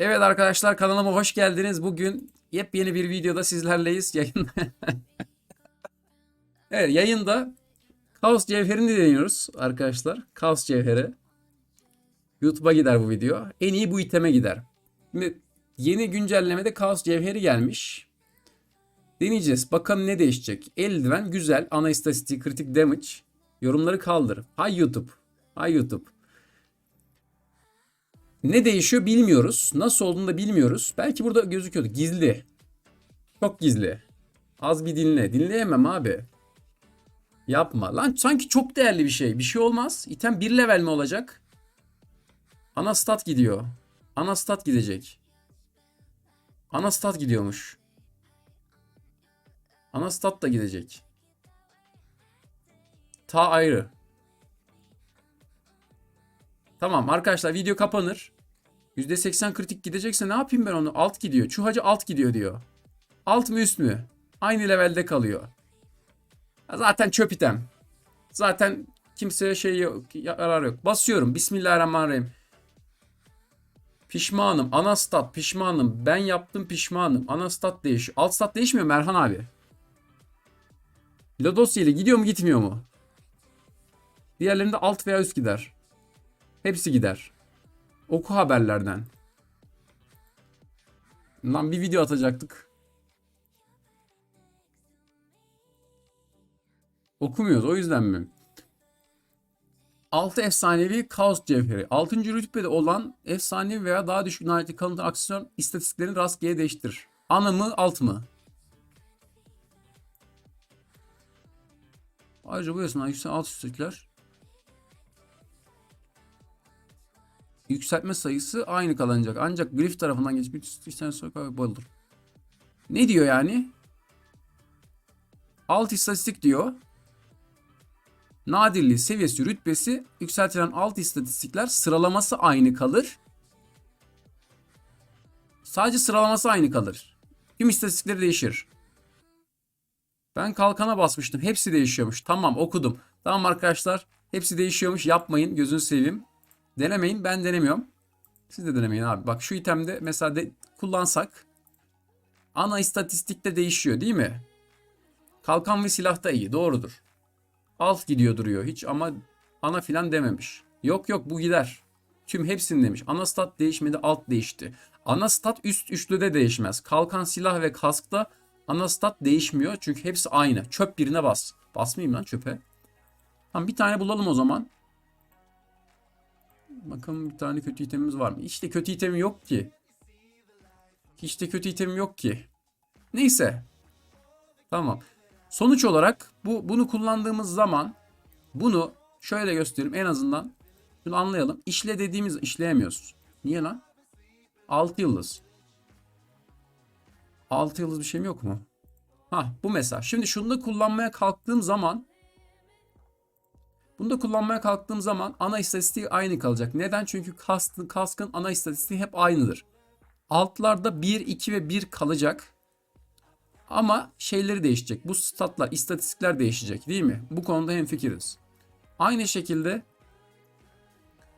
Evet arkadaşlar kanalıma hoş geldiniz. Bugün yepyeni bir videoda sizlerleyiz. Yayın... evet yayında Kaos Cevheri'ni deniyoruz arkadaşlar. Kaos Cevheri. YouTube'a gider bu video. En iyi bu iteme gider. Şimdi yeni güncellemede Kaos Cevheri gelmiş. Deneyeceğiz. Bakalım ne değişecek. Eldiven güzel. Ana istatistiği kritik damage. Yorumları kaldır. Hay YouTube. Hay YouTube. Ne değişiyor bilmiyoruz. Nasıl olduğunu da bilmiyoruz. Belki burada gözüküyordu. Gizli. Çok gizli. Az bir dinle. Dinleyemem abi. Yapma. Lan sanki çok değerli bir şey. Bir şey olmaz. İtem 1 level mi olacak? Ana stat gidiyor. Ana stat gidecek. Ana stat gidiyormuş. Ana stat da gidecek. Ta ayrı. Tamam arkadaşlar video kapanır. %80 kritik gidecekse ne yapayım ben onu? Alt gidiyor. Çuhacı alt gidiyor diyor. Alt mı üst mü? Aynı levelde kalıyor. Zaten çöp item. Zaten kimseye şey yok, yarar yok. Basıyorum. Bismillahirrahmanirrahim. Pişmanım. Ana stat pişmanım. Ben yaptım pişmanım. Ana stat değişiyor. Alt stat değişmiyor mu Erhan abi. Lodosya ile gidiyor mu gitmiyor mu? Diğerlerinde alt veya üst gider. Hepsi gider. Oku haberlerden. Lan bir video atacaktık. Okumuyoruz o yüzden mi? 6 efsanevi kaos cevheri. 6. rütbede olan efsanevi veya daha düşük lanetli kalıntı aksiyon istatistiklerini rastgele değiştirir. Ana mı alt mı? Ayrıca bu esnada yükselen alt üstlükler yükseltme sayısı aynı kalacak. Ancak grif tarafından geçip bir işten sonra kaybolur. Ne diyor yani? Alt istatistik diyor. Nadirliği seviyesi rütbesi yükseltilen alt istatistikler sıralaması aynı kalır. Sadece sıralaması aynı kalır. Tüm istatistikleri değişir. Ben kalkana basmıştım. Hepsi değişiyormuş. Tamam okudum. Tamam arkadaşlar. Hepsi değişiyormuş. Yapmayın. Gözünü seveyim. Denemeyin. Ben denemiyorum. Siz de denemeyin abi. Bak şu itemde mesela de kullansak ana istatistikte değişiyor değil mi? Kalkan ve silah da iyi. Doğrudur. Alt gidiyor duruyor. Hiç ama ana filan dememiş. Yok yok bu gider. Tüm hepsini demiş. Ana stat değişmedi alt değişti. Ana stat üst üçlüde değişmez. Kalkan silah ve kaskta ana stat değişmiyor. Çünkü hepsi aynı. Çöp birine bas. Basmayayım lan çöpe. Tamam bir tane bulalım o zaman. Bakalım bir tane kötü itemimiz var mı? Hiç de kötü itemim yok ki. Hiç de kötü itemim yok ki. Neyse. Tamam. Sonuç olarak bu bunu kullandığımız zaman bunu şöyle göstereyim en azından şunu anlayalım. İşle dediğimiz işleyemiyoruz. Niye lan? 6 yıldız. 6 yıldız bir şeyim yok mu? Ha bu mesela. Şimdi şunu da kullanmaya kalktığım zaman bunu da kullanmaya kalktığım zaman ana istatistiği aynı kalacak. Neden? Çünkü kaskın, kaskın ana istatistiği hep aynıdır. Altlarda 1, 2 ve 1 kalacak. Ama şeyleri değişecek. Bu statlar, istatistikler değişecek değil mi? Bu konuda hemfikiriz. Aynı şekilde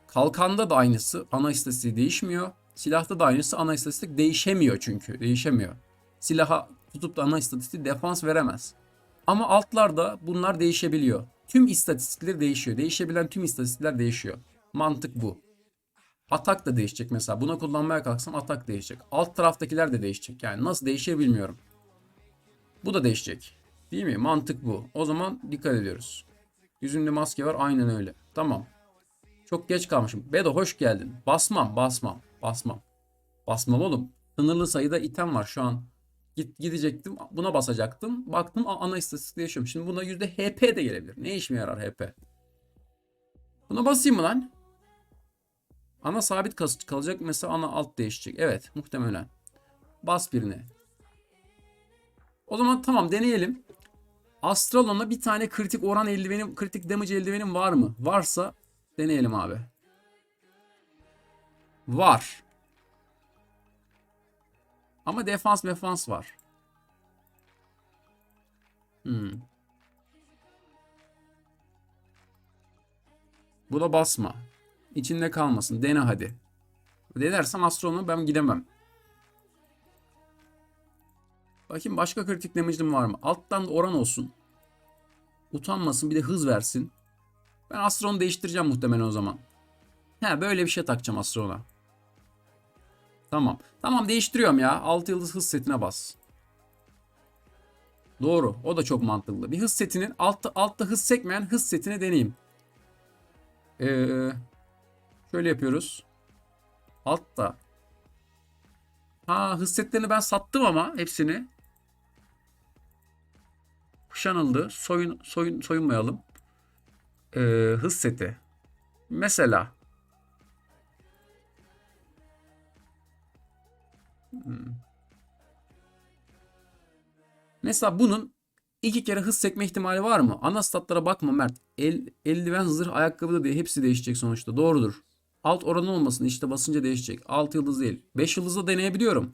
kalkanda da aynısı. Ana istatistiği değişmiyor. Silahta da aynısı. Ana istatistik değişemiyor çünkü. Değişemiyor. Silaha tutup da ana istatistiği defans veremez. Ama altlarda bunlar değişebiliyor. Tüm istatistikler değişiyor. Değişebilen tüm istatistikler değişiyor. Mantık bu. Atak da değişecek mesela. Buna kullanmaya kalksam atak değişecek. Alt taraftakiler de değişecek. Yani nasıl değişir bilmiyorum. Bu da değişecek. Değil mi? Mantık bu. O zaman dikkat ediyoruz. Yüzünde maske var. Aynen öyle. Tamam. Çok geç kalmışım. Bedo hoş geldin. Basmam, basmam, basmam. Basmam oğlum. Sınırlı sayıda item var şu an. Git, gidecektim. Buna basacaktım. Baktım ana istatistikte yaşıyorum. Şimdi buna yüzde HP de gelebilir. Ne işime yarar HP? Buna basayım mı lan? Ana sabit kalacak. Mesela ana alt değişecek. Evet muhtemelen. Bas birine. O zaman tamam deneyelim. Astralon'a bir tane kritik oran eldivenim, kritik damage eldivenim var mı? Varsa deneyelim abi. Var. Ama defans defans var. Hmm. Buna basma. İçinde kalmasın. Dene hadi. Denersem Astro'na ben gidemem. Bakayım başka kritik damage'im var mı? Alttan oran olsun. Utanmasın bir de hız versin. Ben Astron'u değiştireceğim muhtemelen o zaman. He böyle bir şey takacağım Astron'a. Tamam. Tamam değiştiriyorum ya. 6 yıldız hız setine bas. Doğru. O da çok mantıklı. Bir hız setinin altta, altta hız sekmeyen hız setini deneyeyim. Ee, şöyle yapıyoruz. Altta. Ha hız setlerini ben sattım ama hepsini. Kuşanıldı. Soyun, soyun, soyunmayalım. Ee, hız seti. Mesela. Hmm. Mesela bunun iki kere hız sekme ihtimali var mı? Ana statlara bakma Mert. El, eldiven, zırh, ayakkabı da diye hepsi değişecek sonuçta. Doğrudur. Alt oranı olmasın işte basınca değişecek. 6 yıldız değil. 5 yıldızda deneyebiliyorum.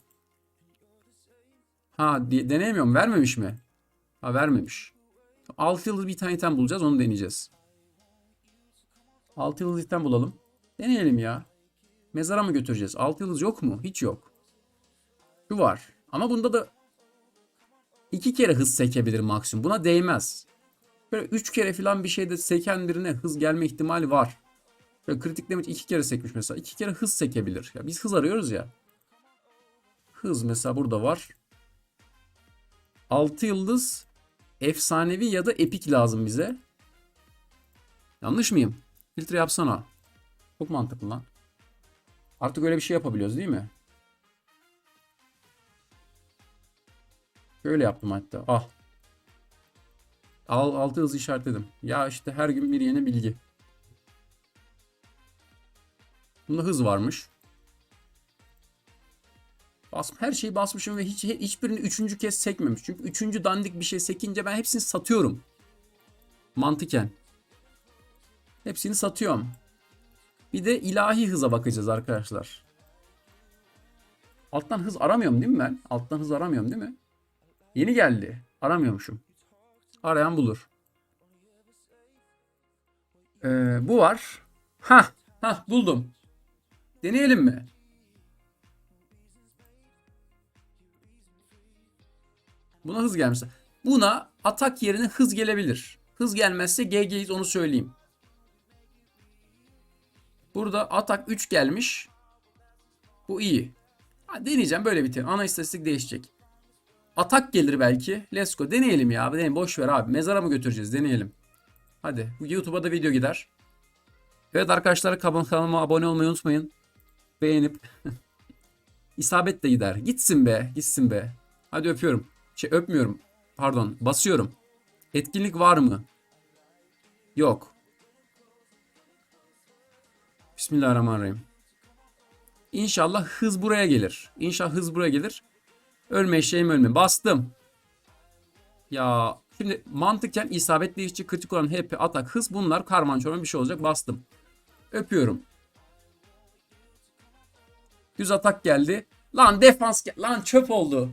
Ha di- deneyemiyorum. Vermemiş mi? Ha vermemiş. 6 yıldız bir tane item bulacağız. Onu deneyeceğiz. 6 yıldız item bulalım. Deneyelim ya. Mezara mı götüreceğiz? 6 yıldız yok mu? Hiç yok. Var. Ama bunda da iki kere hız sekebilir maksimum. Buna değmez. Böyle üç kere falan bir şeyde seken birine hız gelme ihtimali var. Böyle kritik damage iki kere sekmiş mesela. iki kere hız sekebilir. Ya biz hız arıyoruz ya. Hız mesela burada var. 6 yıldız efsanevi ya da epik lazım bize. Yanlış mıyım? Filtre yapsana. Çok mantıklı lan. Artık öyle bir şey yapabiliyoruz değil mi? Şöyle yaptım hatta. Al. Al altı hızı işaretledim. Ya işte her gün bir yeni bilgi. Bunda hız varmış. Bas, her şeyi basmışım ve hiç hiçbirini üçüncü kez sekmemiş. Çünkü üçüncü dandik bir şey sekince ben hepsini satıyorum. Mantıken. Hepsini satıyorum. Bir de ilahi hıza bakacağız arkadaşlar. Alttan hız aramıyorum değil mi ben? Alttan hız aramıyorum değil mi? Yeni geldi. Aramıyormuşum. Arayan bulur. Ee, bu var. Ha, ha buldum. Deneyelim mi? Buna hız gelmişse. Buna atak yerine hız gelebilir. Hız gelmezse GG'yiz onu söyleyeyim. Burada atak 3 gelmiş. Bu iyi. Ha, deneyeceğim böyle bitirelim. Ana istatistik değişecek. Atak gelir belki. Let's go. Deneyelim ya. Deneyelim. Boş ver abi. Mezara mı götüreceğiz? Deneyelim. Hadi. YouTube'a da video gider. Evet arkadaşlar kanalıma abone olmayı unutmayın. Beğenip isabet de gider. Gitsin be. Gitsin be. Hadi öpüyorum. Şey öpmüyorum. Pardon. Basıyorum. Etkinlik var mı? Yok. Bismillahirrahmanirrahim. İnşallah hız buraya gelir. İnşallah hız buraya gelir. Ölme eşeğim ölme. Bastım. Ya şimdi mantıken isabet değişikçi kritik olan HP atak hız bunlar karman çorman bir şey olacak. Bastım. Öpüyorum. Düz atak geldi. Lan defans gel. Lan çöp oldu.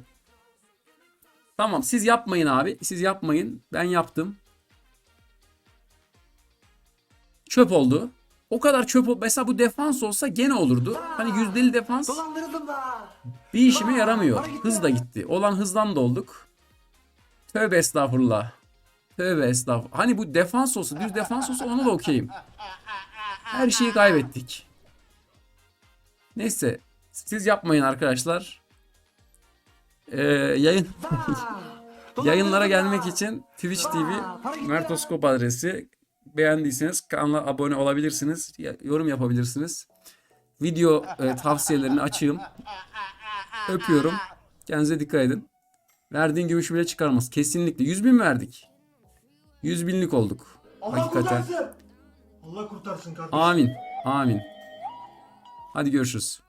Tamam siz yapmayın abi. Siz yapmayın. Ben yaptım. Çöp oldu. O kadar çöp Mesela bu defans olsa gene olurdu. Hani yüzdeli defans bir işime yaramıyor. Hız da gitti. Olan hızdan da olduk. Tövbe estağfurullah. Tövbe estağfurullah. Hani bu defans olsa, düz defans olsa ona da okeyim. Her şeyi kaybettik. Neyse. Siz yapmayın arkadaşlar. Ee, yayın yayınlara gelmek için Twitch TV Mertoskop adresi. Beğendiyseniz kanala abone olabilirsiniz. Yorum yapabilirsiniz. Video e, tavsiyelerini açığım. Öpüyorum. Kendinize dikkat edin. Verdiğin gümüş bile çıkarmaz. Kesinlikle. 100 bin verdik. 100 binlik olduk. Allah Hakikaten. kurtarsın. Allah kurtarsın kardeşim. Amin. Amin. Hadi görüşürüz.